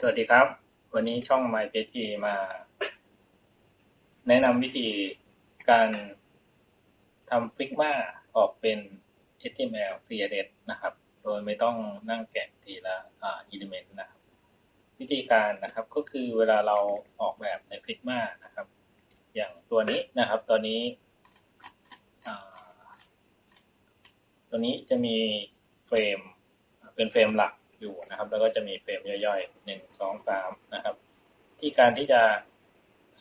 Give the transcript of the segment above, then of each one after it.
สวัสดีครับ วันนี้ช่อง My p g มา แนะนำวิธีการทำ Figma ออกเป็น HTML CSS นะครับ โดยไม่ต้องนั่งแกะทีละอ่า element นะครับ วิธีการนะครับก็คือเวลาเราออกแบบใน Figma นะครับ อย่างตัวนี้นะครับตัวนี้ตัวนี้จะมีเฟรมเป็นเฟรมหลัก อยู่นะครับ แล้วก็จะมีเฟรมย่อยๆหนึ่งสองสามนะครับ ที่การที่จะ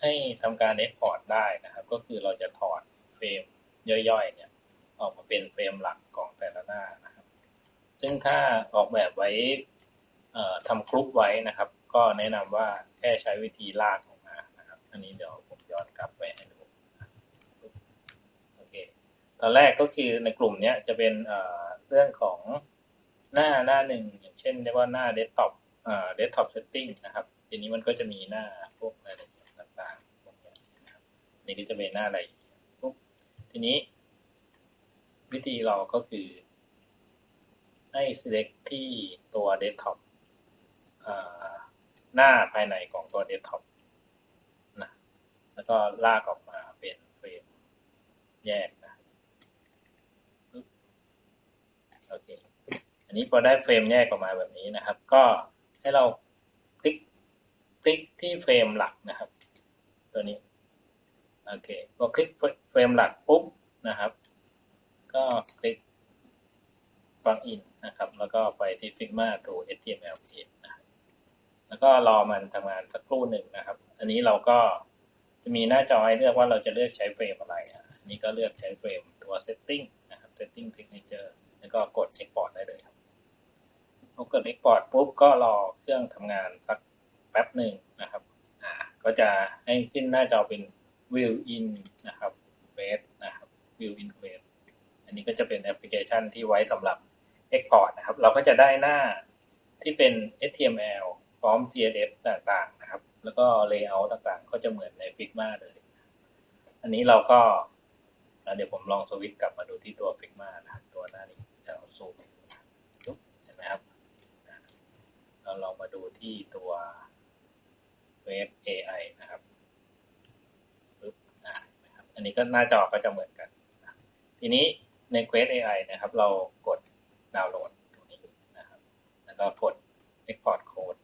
ให้ทำการ export ได้นะครับ ก็คือเราจะถอดเฟรมย่อยๆ เนี่ยออกมาเป็นเฟรมหลักของแต่ละหน้านะครับ ซึ่งถ้าออกแบบไว้ทำกรุ๊ปไว้นะครับ ก็แนะนำว่าแค่ใช้วิธีลากออกมานะครับ อันนี้เดี๋ยวผมย้อนกลับไปให้ดูโอเคตอนแรกก็คือในกลุ่มเนี้ยจะเป็นเรื่องของ หน้าหน้าหนึ่งอย่างเช่นเรียกว่าหน้าเดสก์ท็อปอ่าเดสก์ท็อปเซตติ้งนะครับ ทีนี้มันก็จะมีหน้าพวกรายละเอียดต่างๆพวกนี้นะครับนี่ก็จะเป็นหน้ารายละเอียดปุ๊บทีนี้ วิธีเราก็คือให้ select ที่ตัวเดสก์ท็อปหน้าภายในของตัวเดสก์ท็อปนะ แล้วก็ลากออกมาเป็นเฟรมแยกนะโอเค อั นนี้พอได้เฟรมแยกออกมาแบบนี้นะครับ ก็ให้เราคลิกคลิกที่เฟรมหลักนะครับ ตัวนี้โอเคพอคลิกเฟรมหลักปุ๊บนะครับ ก็คลิกฟังอินนะครับ แล้วก็ไปที่ Figma to HTML page นะครับแล้วก็รอมันทำงานสักครู่หนึ่งนะครับ อันนี้เราก็จะมีหน้าจอให้เลือกว่าเราจะเลือกใช้เฟรมอะไรอันนี้ก็เลือกใช้เฟรมตัว setting นะครับ setting signature แล้วก็กด export ได้เลยครับ พอกด export ปุ๊บก็รอเครื่องทำงานสักแป๊บหนึ่งนะครับอ่าก็จะให้ขึ้นหน้าจอเป็น view in นะครับ wait นะครับ view in wait อันนี้ก็จะเป็นแอปพลิเคชันที่ไว้สำหรับ export นะครับ เราก็จะได้หน้าที่เป็น HTML พร้อม CSS ต่างๆนะครับ แล้วก็ layout ต่างๆ ก็จะเหมือนใน Figma เลย อันนี้เราก็เดี๋ยวผมลองสวิตช์กลับมาดูที่ตัว Figma นะครับตัวหน้านี้จะซูมเห็นไหมครับ เราลองมาดูที่ตัวเว็บ AI นะครับปึ๊บอ่านะครับ อันนี้ก็หน้าจอก็จะเหมือนกัน ทีนี้ใน Quest AI นะครับ เรากดดาวน์โหลดตรงนี้นะครับ แล้วก็กด Export Code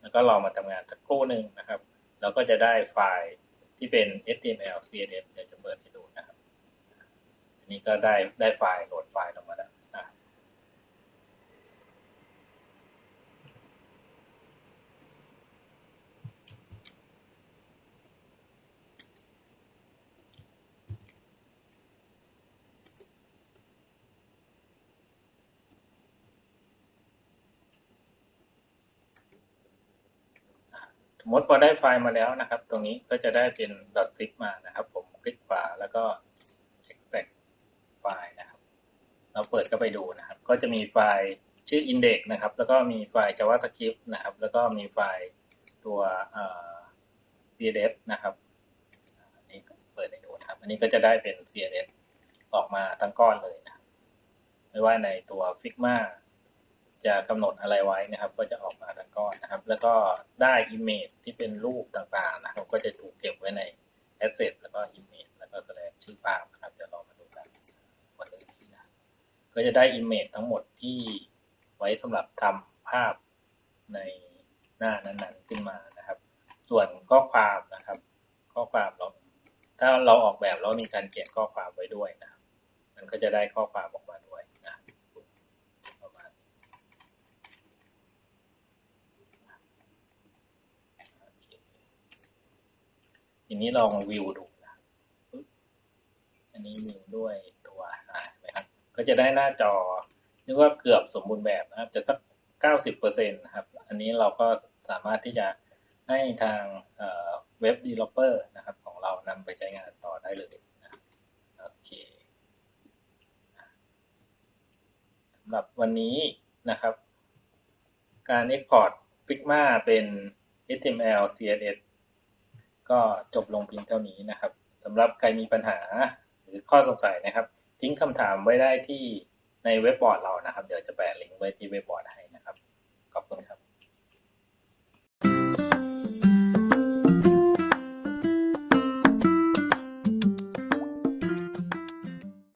แล้วก็รอมาทำงานสักครู่หนึ่งนะครับเราก็จะได้ไฟล์ที่เป็น HTML CSS เดี๋ยวจะเปิดให้ดูนะครับ อันนี้ก็ได้ได้ไฟล์โหลดไฟล์ออกมาแล้วนะ สมมติพอได้ไฟล์มาแล้วนะครับ ตรงนี้ก็จะได้เป็น .zip มานะครับ ผมคลิกขวาแล้วก็ extract ไฟล์นะครับ เราเปิดก็ไปดูนะครับ ก็จะมีไฟล์ชื่อ index นะครับ แล้วก็มีไฟล์ javascript นะครับ แล้วก็มีไฟล์ตัว css นะครับอันนี้เปิดให้ดูครับ อันนี้ก็จะได้เป็น css ออกมาทั้งก้อนเลยนะครับไม่ว่าในตัว Figma จะกำหนดอะไรไว้นะครับ ก็จะออกมาทั้งก้อนนะ แล้วก็ได้ image ที่เป็นรูปต่างๆนะครับก็จะถูกเก็บไว้ใน asset แล้วก็ image แล้วก็แสดงชื่อภาพนะครับจะลองมาดูกันวันนี้นะก็จะได้ image ทั้งหมดที่ไว้สำหรับทำภาพในหน้านั้นๆขึ้นมานะครับ ส่วนข้อความนะครับ ข้อความเราถ้าเราออกแบบแล้วมีการเขียนข้อความไว้ด้วยนะครับมันก็จะได้ข้อความออกมาด้วยนะประมาณ ทีนี้ลองวิวดูนะอันนี้วิวด้วยตัวอ่าไหมครับ ก็จะได้หน้าจอนึกว่าเกือบสมบูรณ์แบบนะครับ จะสักเก้าสิบเปอร์เซ็นต์นะครับ อันนี้เราก็สามารถที่จะให้ทางเว็บดีลลอปเปอร์นะครับ ของเรานำไปใช้งานต่อได้เลยนะโอเคสำหรับวันนี้นะครับ การ Export Figma เป็น HTML CSS ก็จบลงเพียงเท่านี้นะครับสำหรับใครมีปัญหาหรือข้อสงสัยนะครับ ทิ้งคำถามไว้ได้ที่ในเว็บบอร์ดเรานะครับ เดี๋ยวจะแปะลิงก์ไว้ที่เว็บบอร์ดให้นะครับ